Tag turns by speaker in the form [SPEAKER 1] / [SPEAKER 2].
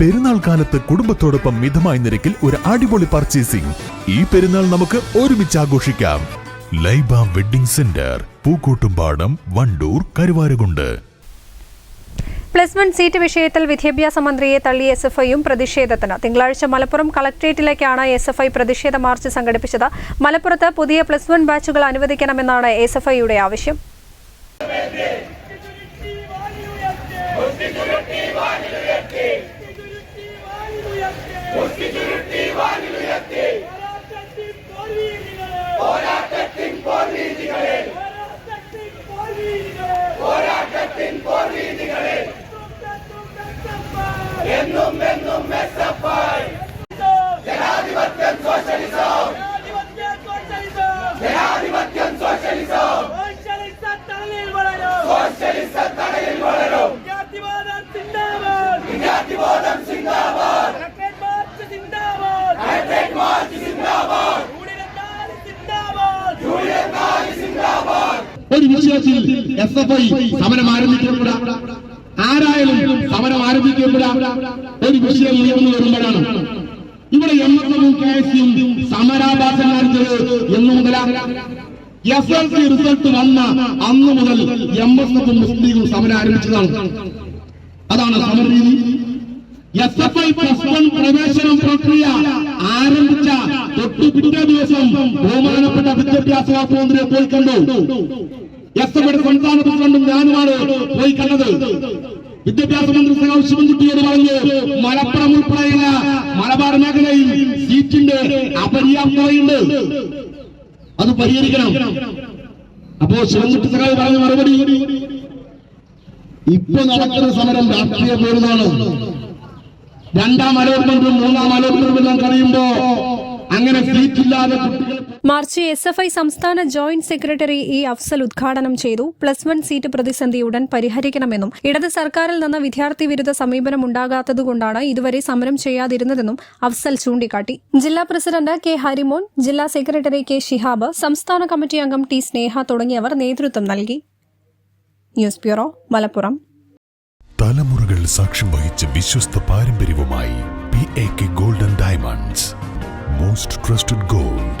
[SPEAKER 1] പെരുന്നാൾ കാലത്ത് കുടുംബത്തോടൊപ്പം മിതമായ നിരക്കിൽ ഒരു അടിപൊളി പർച്ചേസിംഗ് ഈ പെരുന്നാൾ നമുക്ക് ഒരുമിച്ച് ആഘോഷിക്കാം. Laiba wedding centre Pookkottumpadam Wandoor Karuvarakundu.
[SPEAKER 2] Plus one seat വിഷയത്തിൽ വിദ്യാഭ്യാസ മന്ത്രിയെ തള്ളി എസ് എഫ് ഐയും പ്രതിഷേധത്തിന്. തിങ്കളാഴ്ച മലപ്പുറം കളക്ട്രേറ്റിലേക്കാണ് എസ് എഫ് ഐ പ്രതിഷേധ മാർച്ച് സംഘടിപ്പിച്ചത്. മലപ്പുറത്ത് പുതിയ പ്ലസ് വൺ ബാച്ചുകൾ അനുവദിക്കണമെന്നാണ് എസ് എഫ് ഐയുടെ ആവശ്യം.
[SPEAKER 3] പോരാട്ടത്തിൻ എന്നും എന്നും ജനാധിപത്യം സോഷ്യലിസം. ജനാധിപത്യം സോഷ്യലിസം. സോഷ്യലിസ തടയിൽ വളരും. വിദ്യാർത്ഥിബോധം സിന്ദാബാദ്
[SPEAKER 4] ഒരു വിഷയത്തിൽ എസ് എഫ് ഐ സമരം ആരംഭിക്കപ്പെടാ ആരായാലും സമരം ആരംഭിക്കപ്പെട ഒരു വിഷയം ഉയർന്നു വരുമ്പോഴാണ്. ഇവിടെ എം എസ് എഫും കെ എസ് യും സമരാഭാസന്മാർ നടത്തിയത് എന്നു മുതല. എസ് എൽ സി റിസൾട്ട് വന്ന അന്ന് മുതൽ എം എസ് എഫും മുസ്ലിം ലീഗും സമരം ആരംഭിച്ചതാണ്. അതാണ് സമരരീതി S F I plus one പ്രവേശനം പ്രക്രിയ ആരംഭിച്ച തൊട്ടു പിറ്റേ ദിവസം ബഹുമാനപ്പെട്ട വിദ്യാഭ്യാസ വകുപ്പ് മന്ത്രിയെ പോയി കണ്ടു. ഐയുടെ സംസ്ഥാന പ്രസിഡന്റും ഞാനുമാണ് പോയി കണ്ടത്. വിദ്യാഭ്യാസ മന്ത്രി സഖാവ് ശിവൻകുട്ടിയോട് പറഞ്ഞു മലപ്പുറം ഉൾപ്പെടെയുള്ള മലബാർ മേഖലയിൽ സീറ്റിന്റെ അപര്യാപ്തതയുണ്ട് അത് പരിഹരിക്കണം. അപ്പോ ശിവൻകുട്ടി സഖാവ് പറഞ്ഞ മറുപടി ഇപ്പൊ നടക്കുന്ന സമരം രാഷ്ട്രീയ പോരുതാണ്. രണ്ടാം അലോട്ട്മെന്റും മൂന്നാം അലോട്ട്മെന്റും എല്ലാം അങ്ങനെ സീറ്റില്ലാതെ കുട്ടികൾ
[SPEAKER 2] മാർച്ച് എസ് എഫ് ഐ സംസ്ഥാന ജോയിന്റ് സെക്രട്ടറി ഇ അഫ്സൽ ഉദ്ഘാടനം ചെയ്തു. പ്ലസ് വൺ സീറ്റ് പ്രതിസന്ധി ഉടൻ പരിഹരിക്കണമെന്നും ഇടത് സർക്കാരിൽ നിന്ന് വിദ്യാർത്ഥി വിരുദ്ധ സമീപനം ഉണ്ടാകാത്തതുകൊണ്ടാണ് ഇതുവരെ സമരം ചെയ്യാതിരുന്നതെന്നും അഫ്സൽ ചൂണ്ടിക്കാട്ടി. ജില്ലാ പ്രസിഡന്റ് കെ ഹരിമോൻ ജില്ലാ സെക്രട്ടറി കെ ഷിഹാബ് സംസ്ഥാന കമ്മിറ്റി അംഗം ടി സ്നേഹ തുടങ്ങിയവർ നേതൃത്വം നൽകി. News bureau Malappuram.
[SPEAKER 1] തലമുറകൾ സാക്ഷ്യം വഹിച്ച വിശ്വസ്ത പാരമ്പര്യവുമായി P A K golden diamonds most trusted gold